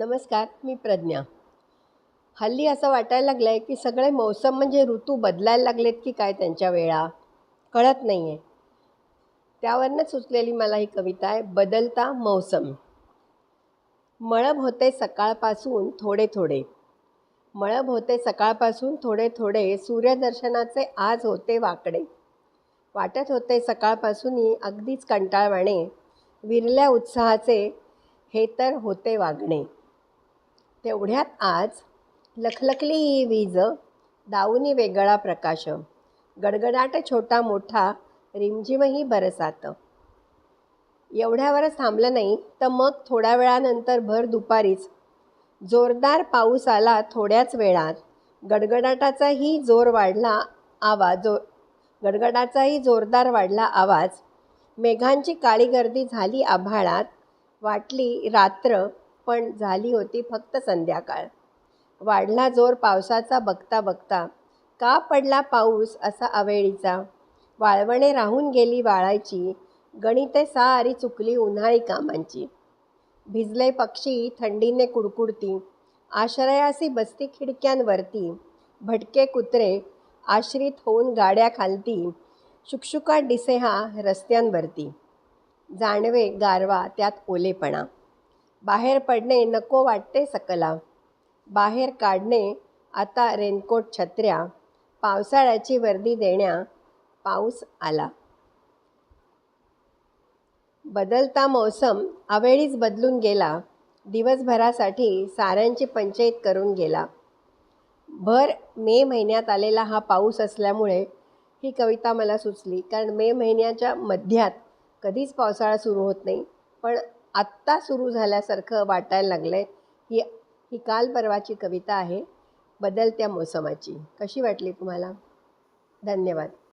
नमस्कार मी प्रज्ञा. हल्ली असं वाटायला लागलं आहे की सगळे मौसम म्हणजे ऋतू बदलायला लागलेत की काय त्यांच्या वेळा? कळत नाही आहे त्यावरनं सुचलेली मला ही कविता आहे बदलता मौसम. मळब होते सकाळपासून थोडे थोडे. मळब होते सकाळपासून थोडे थोडे सूर्यदर्शनाचे आज होते वाकडे. वाटत होते सकाळपासूनही अगदीच कंटाळवाणे विरल्या उत्साहाचे हे तर होते वागणे. तेवढ्यात आज लखलखली ही वीज दाऊनी वेगळा प्रकाश गडगडाट छोटा मोठा रिमझिमही बरसात. एवढ्यावरच थांबलं नाही तर मग थोड्या वेळानंतर भर दुपारीच. जोरदार पाऊस आला थोड्याच वेळात. गडगडाटाचाही जोर वाढला आवाज जो गडगडाचाही जोरदार वाढला आवाज. मेघांची काळी गर्दी झाली आभाळात. वाटली रात्र पण झाली होती फक्त संध्याकाळ. वाढला जोर पावसाचा बघता बघता. का पडला पाऊस असा अवेळीचा? वाळवणे राहून गेली वाळायची. गणिते सारी चुकली उन्हाळी कामांची. भिजले पक्षी थंडीने कुडकुडती. आश्रयासी बसती खिडक्यांवरती. भटके कुत्रे आश्रित होऊन गाड्या खालती. शुकशुकाट दिसे हा रस्त्यांवरती. जाणवे गारवा त्यात ओलेपणा. बाहेर पडणे नको वाटते सकला. बाहेर काढणे आता रेनकोट छत्र्या. पावसाळ्याची वर्दी देण्या पाऊस आला. बदलता मौसम अवेळीच बदलून गेला. दिवसभरासाठी साऱ्यांची पंचायत करून गेला. भर मे महिन्यात आलेला हा पाऊस असल्यामुळे ही कविता मला सुचली. कारण मे महिन्याच्या मध्यात कधीच पावसाळा सुरू होत नाही. पण आत्ता सुरू झाल्यासारखं वाटायला लागलं आहे ही ही काल परवाची कविता आहे बदलत्या मोसमाची. कशी वाटली तुम्हाला? धन्यवाद.